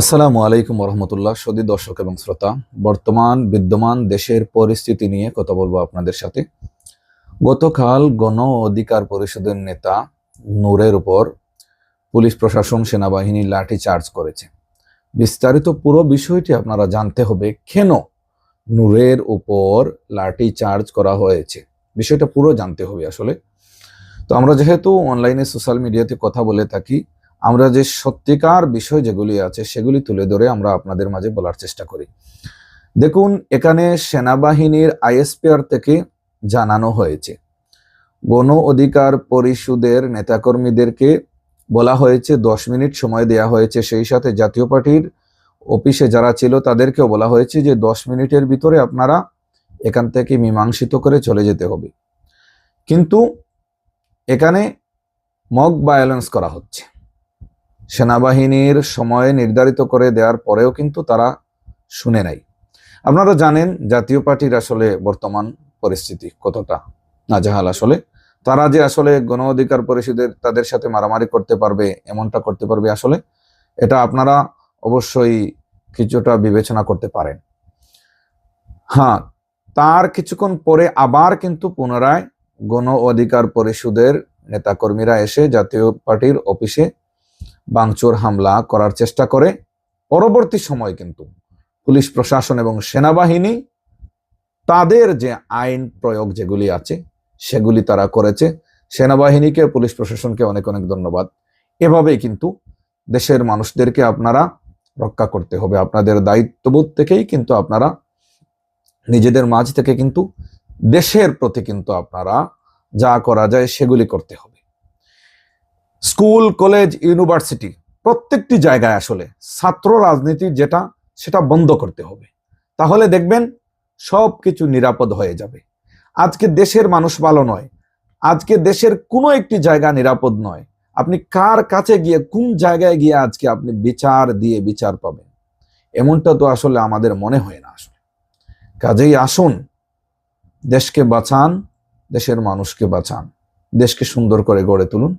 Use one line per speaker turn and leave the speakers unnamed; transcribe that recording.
আসসালামু আলাইকুম রহমতুল্লাহ সদি দর্শক এবং শ্রোতা, বর্তমান বিদ্যমান দেশের পরিস্থিতি নিয়ে কথা বলব আপনাদের সাথে। গতকাল গণ অধিকার পরিষদের নেতা নূরের উপর পুলিশ প্রশাসন সেনাবাহিনী লাঠি চার্জ করেছে। বিস্তারিত পুরো বিষয়টি আপনারা জানতে হবে কেন নূরের উপর লাঠি চার্জ করা হয়েছে। বিষয়টা পুরো জানতে হবে আসলে। তো আমরা যেহেতু অনলাইনে সোশ্যাল মিডিয়াতে কথা বলে থাকি আমরা যে সত্যিকার বিষয় যেগুলি আছে, সেগুলি তুলে ধরে আমরা আপনাদের মাঝে বলার চেষ্টা করি। দেখুন, এখানে সেনাবাহিনীর আইএসপিআর থেকে জানানো হয়েছে। গণ অধিকার পরিষদের নেতাকর্মীদেরকে বলা হয়েছে, দশ মিনিট সময় দেয়া হয়েছে। সেই সাথে জাতীয় পার্টির অফিসে যারা ছিল, তাদেরকেও বলা হয়েছে যে, দশ মিনিটের ভিতরে আপনারা এখান থেকে মীমাংসিত করে চলে যেতে হবে। কিন্তু এখানে মক ভায়োলেন্স করা হচ্ছে। সেনাবাহিনীর সময় নির্ধারিত করে দেওয়ার পরেও কিন্তু তারা শুনে নাই। আপনারা জানেন জাতীয় পার্টির আসলে বর্তমান পরিস্থিতি কতটা নাজাহাল আসলে। তারা যে আসলে গণ অধিকার পরিষদের তাদের সাথে মারামারি করতে পারবে, এমনটা করতে পারবে আসলে, এটা আপনারা অবশ্যই কিছুটা বিবেচনা করতে পারেন। হ্যাঁ তার কিছুক্ষণ পরে আবার কিন্তু পুনরায় গণ অধিকার পরিষদের নেতাকর্মীরা এসে জাতীয় পার্টির অফিসে বাংচুর হামলা করার চেষ্টা করে। পরবর্তী সময় কিন্তু পুলিশ প্রশাসন এবং সেনাবাহিনী তাদের যে আইন প্রয়োগ যেগুলি আছে, সেগুলি তারা করেছে। সেনাবাহিনীকে, পুলিশ প্রশাসনকে অনেক অনেক ধন্যবাদ। এভাবেই কিন্তু দেশের মানুষদেরকে আপনারা রক্ষা করতে হবে। আপনাদের দায়িত্ববোধ থেকেই কিন্তু আপনারা নিজেদের মাঝ থেকে কিন্তু দেশের প্রতি কিন্তু আপনারা যা করা যায় সেগুলি করতে হবে। স্কুল, কলেজ, ইউনিভার্সিটি, প্রত্যেকটি জায়গায় আসলে ছাত্র রাজনীতি যেটা, সেটা বন্ধ করতে হবে। তাহলে দেখবেন সব কিছু নিরাপদ হয়ে যাবে। আজকে দেশের মানুষ ভালো নয়। আজকে দেশের কোনো একটি জায়গা নিরাপদ নয়। আপনি কার কাছে গিয়ে, কোন জায়গায় গিয়ে আজকে আপনি বিচার দিয়ে বিচার পাবেন? এমনটা তো আসলে আমাদের মনে হয় না আসলে। কাজেই আসুন, দেশকে বাঁচান, দেশের মানুষকে বাঁচান, দেশকে সুন্দর করে গড়ে তুলুন।